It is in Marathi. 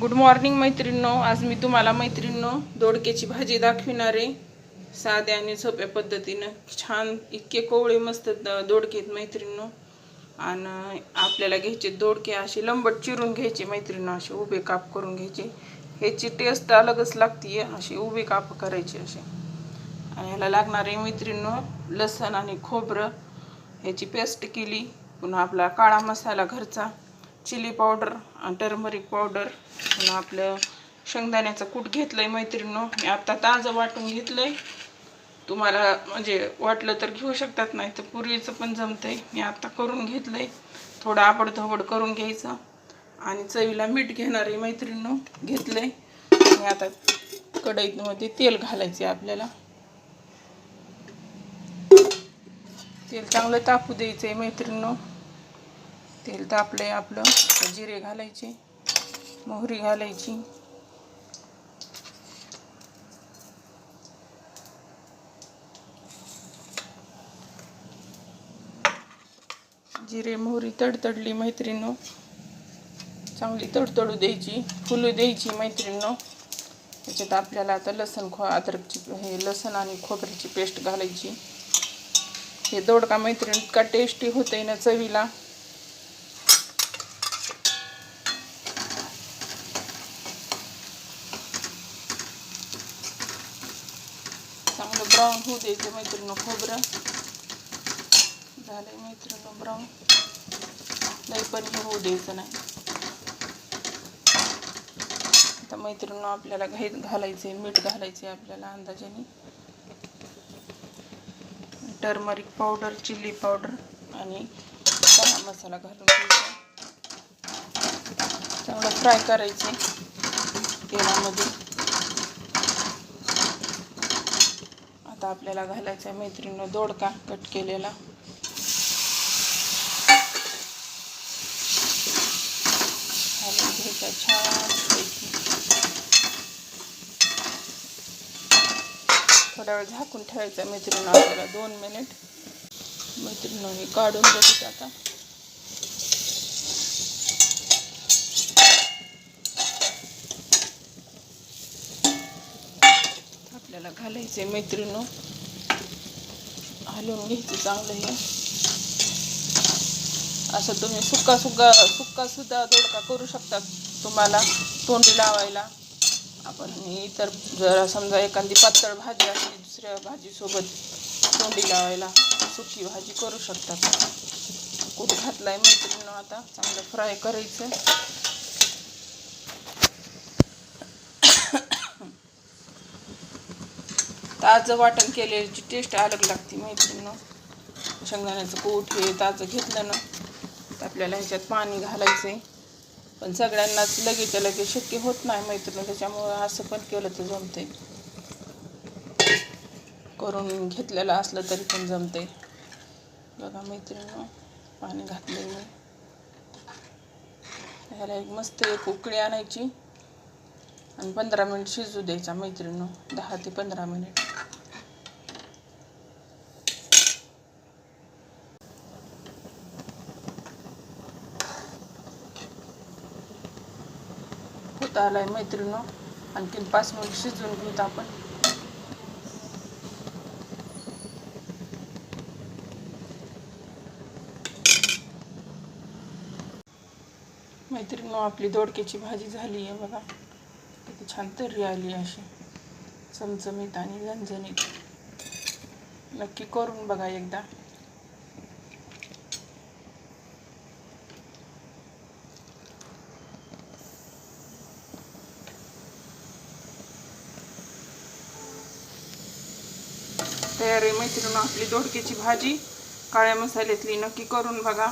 गुड मॉर्निंग मैत्रिणींनो. आज मी तुम्हाला मैत्रिणींनो दोडक्याची भाजी दाखविणार. आहे साध्या आणि सोप्या पद्धतीनं छान इतके कोवळे मस्त द- दोडके आहेत मैत्रिणींनो. आणि आपल्याला घ्यायचे दोडके असे लंबट चिरून घ्यायचे मैत्रिणींनो असे उभे काप करून घ्यायचे. ह्याची टेस्ट अलगच लागते असे उभे काप करायचे असे. आणि ह्याला लागणारे मैत्रिणींनो लसण आणि खोबरं. ह्याची पेस्ट केली. पुन्हा आपला काळा मसाला घरचा. चिली पावडर टर्मरिक पावडर पुन्हा आपलं शेंगदाण्याचं कूट घेतलंय मैत्रिणीनो. मी आत्ता ताजं वाटून घेतलंय. तुम्हाला म्हणजे वाटलं तर घेऊ शकतात नाही तर पूर्वीचं पण जमतंय. मी आत्ता करून घेतलंय. थोडं आबडधोबड करून घ्यायचं. आणि चवीला मीठ घेणार आहे मैत्रिणीनो घेतलंय. आणि आता कढईमध्ये तेल घालायचे आपल्याला. तेल चांगलं तापू द्यायचं आहे मैत्रिणीनो. तेल तापलंय आपलं. जिरे घालायचे मोहरी घालायची. जिरे मोहरी तडतडली मैत्रिणीनो. चांगली तडतडू द्यायची फुलू द्यायची मैत्रिणीनो. त्याच्यात आपल्याला आता लसण खो अद्रकची हे लसण आणि खोबऱ्याची पेस्ट घालायची. हे दोडका मैत्रीण इतका टेस्टी होते ना चवीला चांगलं ब्राऊन होऊ द्यायचं मैत्रिणी खोबरं. झालंय मैत्रिणी ब्राऊन. लई पण हे होऊ द्यायचं नाही. आता मैत्रिणी आपल्याला घाईत घालायचे मीठ घालायचे आपल्याला अंदाजाने. टर्मरिक पावडर चिली पावडर आणि गरम मसाला घालून घ्यायचा. चांगलं फ्राय करायचे तेलामध्ये. आता आपल्याला घालायचा आहे मैत्रिणीनं दोडका कट केलेला. घालून घ्यायचा छान थोडा वेळ झाकून ठेवायचा मैत्रिणी आपल्याला दोन मिनिट मैत्रिणी हे काढून घेतो आता. आपल्याला घालायचे मैत्रिणू हलवून घ्यायचं चांगलं हे. असं तुम्ही सुक्का सुक्का सुक्का सुद्धा दोडका करू शकता तुम्हाला तोंडी लावायला. आपण इतर जर समजा एखादी पातळ भाजी असली दुसऱ्या भाजीसोबत तोंडी लावायला सुकी भाजी करू शकतात कूट घातलाय मैत्रिणीनं आता? चांगलं फ्राय करायचं ताजं वाटण केलेली टेस्ट अलग लागते मैत्रिणीनं. शेंगदाण्याचं कोठ हे ताजं घेतलं ना तर आपल्याला ह्याच्यात पाणी घालायचं आहे पण सगळ्यांनाच लगेच लगेच शक्य होत नाही मैत्रिणी त्याच्यामुळं असं पण केलं तर जमते करून घेतलेलं असलं तरी पण जमते बघा मैत्रिणी पाणी घातलं मी. ह्याला एक मस्त एक उकळी आणायची. आणि पंधरा मिनिट शिजू द्यायचा मैत्रिणी दहा ते पंधरा मिनिट. होत आलाय मैत्रिणी आणखीन पाच मिनिट शिजवून घेऊत आपण. मैत्रिणी आपली दोडक्याची भाजी झाली आहे बघा. छान तर्री आली अशी. चमचमीत आणि झणझणीत. नक्की करून बघा एकदा. तयार आहे मैत्रिणी आपली दोडक्याची भाजी. काळ्या मसाल्यातली नक्की करून बघा.